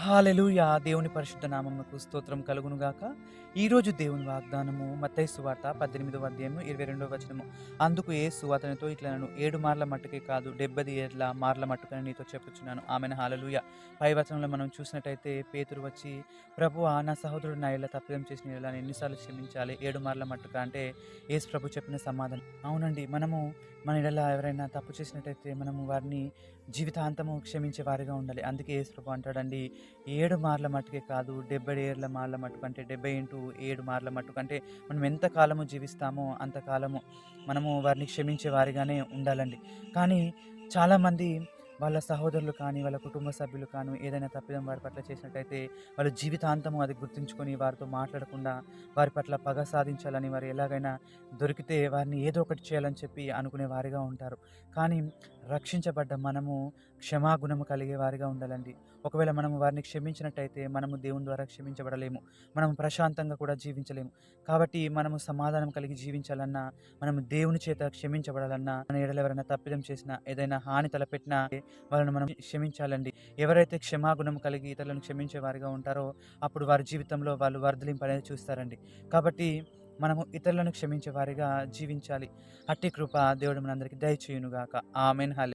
Hallelujah. దేవుని పరిశుద్ధ నామమునకు స్తోత్రం కలుగునుగాక. ఈరోజు దేవుని వాగ్దానము మత్తయి సువార్త పద్దెనిమిదవ అధ్యాయము ఇరవై రెండవ వచనము. అందుకు ఏసు అతనితో ఇట్లా నన్ను ఏడు మార్ల మట్టుకే కాదు డెబ్బది ఏళ్ళ మార్ల మట్టుకని నీతో చెప్పుచున్నాను. ఆమెను. హాలలుయ. పై వచనంలో మనం చూసినట్టయితే పేతురు వచ్చి ప్రభు నా సహోదరుడు నా ఇలా తప్పిదం చేసిన ఇలా ఎన్నిసార్లు క్షమించాలి? ఏడు మార్ల మట్టుక? అంటే ఏసు ప్రభు చెప్పిన సమాధానం. అవునండి మనము మన ఇళ్ళ ఎవరైనా తప్పు చేసినట్టయితే మనము వారిని జీవితాంతము క్షమించే వారిగా ఉండాలి. అందుకే ఏసు ప్రభు అంటాడండి ఏడు మార్ల మట్టుకే కాదు డెబ్బై ఏళ్ళ మార్ల మట్టుకు అంటే డెబ్బై ఇంటూ ఏడు మార్ల మట్టుకు అంటే మనం ఎంత కాలము జీవిస్తామో అంతకాలము మనము వారిని క్షమించే వారిగానే ఉండాలండి. కానీ చాలామంది వాళ్ళ సహోదరులు కానీ వాళ్ళ కుటుంబ సభ్యులు కానీ ఏదైనా తప్పిదం వారి పట్ల చేసినట్టయితే వాళ్ళు జీవితాంతము అది గుర్తుంచుకొని వారితో మాట్లాడకుండా వారి పట్ల పగ సాధించాలని వారు ఎలాగైనా దొరికితే వారిని ఏదో ఒకటి చేయాలని చెప్పి అనుకునే వారిగా ఉంటారు. కానీ రక్షించబడ్డ మనము క్షమాగుణము కలిగే వారిగా ఉండాలండి. ఒకవేళ మనము వారిని క్షమించినట్టయితే మనము దేవుని ద్వారా క్షమించబడలేము. మనం ప్రశాంతంగా కూడా జీవించలేము. కాబట్టి మనము సమాధానం కలిగి జీవించాలన్నా మనము దేవుని చేత క్షమించబడాలన్నా మన ఎడలెవరైనా తప్పిదం చేసినా ఏదైనా హాని తలపెట్టినా వాళ్ళని మనం క్షమించాలండి. ఎవరైతే క్షమాగుణం కలిగి ఇతరులను క్షమించే వారిగా ఉంటారో అప్పుడు వారి జీవితంలో వాళ్ళు వర్ధలింపు అనేది చూస్తారండి. కాబట్టి మనము ఇతరులను క్షమించే వారిగా జీవించాలి. అట్టి కృప దేవుడు మనందరికీ దయచేయునుగాక. ఆమెన్. హాలి